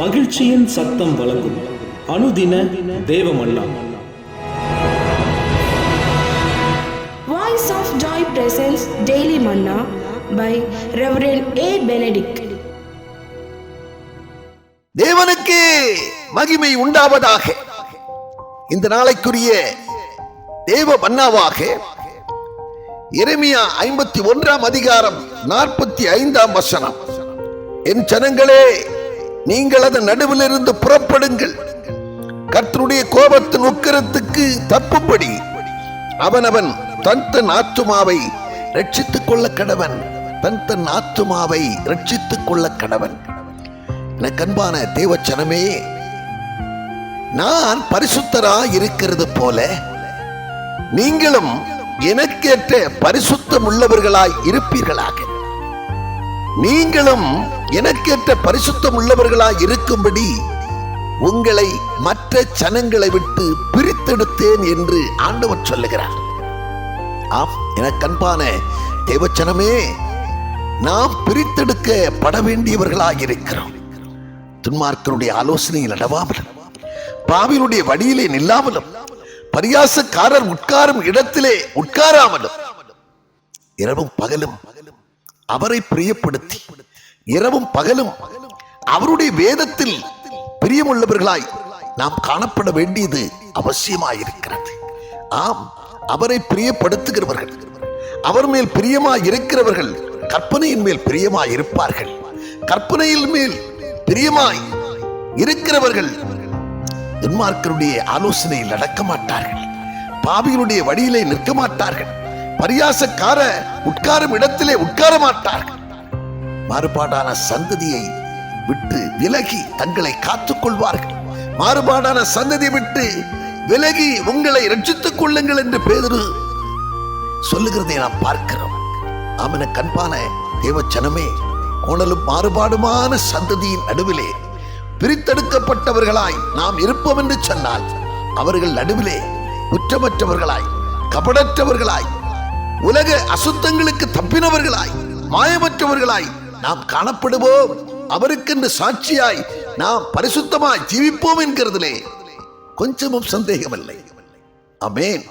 மகிழ்ச்சியின் சத்தம் வழங்கும் அனுதின தேவமல்லா Voice of Joy presents Daily Manna by Reverend A. Benedict. தேவனுக்கு மகிமை உண்டாவதாக இந்த நாளைக்குரிய தேவ மன்னாவாக எரேமியா ஐம்பத்தி ஒன்றாம் அதிகாரம் நாற்பத்தி ஐந்தாம் வசனம் என் ஜனங்களே நீங்கள் அதன் நடுவிலிருந்து புறப்படுங்கள். கர்த்தருடைய கோபத்தின் உக்கரத்துக்கு தப்பும்படி அவனவன் தன் தன் ஆத்துமாவை ரட்சித்துக் கொள்ள கடவன். தன் தன் ஆத்துமாவை ரட்சித்துக் கொள்ள கடவன். எனக்கு அன்பான தேவச்சனமே நான் பரிசுத்தரா இருக்கிறது போல நீங்களும் எனக்கேற்ற பரிசுத்தம் உள்ளவர்களாய் இருப்பீர்களாக. நீங்களும் எனக்கேற்ற பரிசுத்தம் உள்ளவர்களாய் இருக்கும்படி உங்களை மற்ற சனங்களை விட்டு பிரித்தெடுத்தேன் என்று ஆண்டவர் சொல்லுகிறார். ஆம் எனக்கு தேவச்சனமே நாம் பிரித்தெடுக்கப்பட வேண்டியவர்களாக இருக்கிறோம். துன்மார்க்கனுடைய ஆலோசனையில் நடவாமலும் பாவினுடைய வழியிலே நில்லாமலும் பரியாசக்காரர் உட்காரும் இடத்திலே உட்காராமலும் இரவும் பகலும் அவரை பிரியப்படுத்தி இரவும் பகலும் அவருடைய வேதத்தில் பிரியமுள்ளவர்களாய் நாம் காணப்பட வேண்டியது அவசியமாயிருக்கிறது. ஆம் அவரை பிரியப்படுத்துகிறவர்கள் அவர் மேல் பிரியமாய் இருக்கிறவர்கள் கற்பனையின் மேல் பிரியமாய் இருப்பார்கள் கற்பனையில் மேல் பிரியமாய் இருக்கிறவர்கள் துன்மார்க்கருடைய ஆலோசனையில் நடக்க மாட்டார்கள் பாவிகளுடைய வழியிலே நிற்க மாட்டார்கள் பரியாசக்கார உட்காரும் இடத்திலே உட்கார மாட்டார்கள் மாறுபாடான சந்ததியை விட்டு விலகி தங்களை காத்துக் கொள்வார்கள். மாறுபாடான சந்ததியை விட்டு விலகி உங்களை ரட்சித்துக் கொள்ளுங்கள் என்று பேதரு சொல்லுகிறதை நாம் பார்க்கிறோம். ஆமன கண்பான தேவச்சனமே கோணலும் மாறுபாடுமான சந்ததியின் நடுவிலே பிரித்தெடுக்கப்பட்டவர்களாய் நாம் இருப்போம் என்று சொன்னால் அவர்கள் நடுவிலே குற்றமற்றவர்களாய் கபடற்றவர்களாய் உலக அசுத்தங்களுக்கு தப்பினவர்களாய் மாயமற்றவர்களாய் நாம் காணப்படுவோம். அவருக்கென்று சாட்சியாய் நாம் பரிசுத்தமாய் ஜீவிப்போம் என்கிறதிலே கொஞ்சமும் சந்தேகமில்லை. அமேன்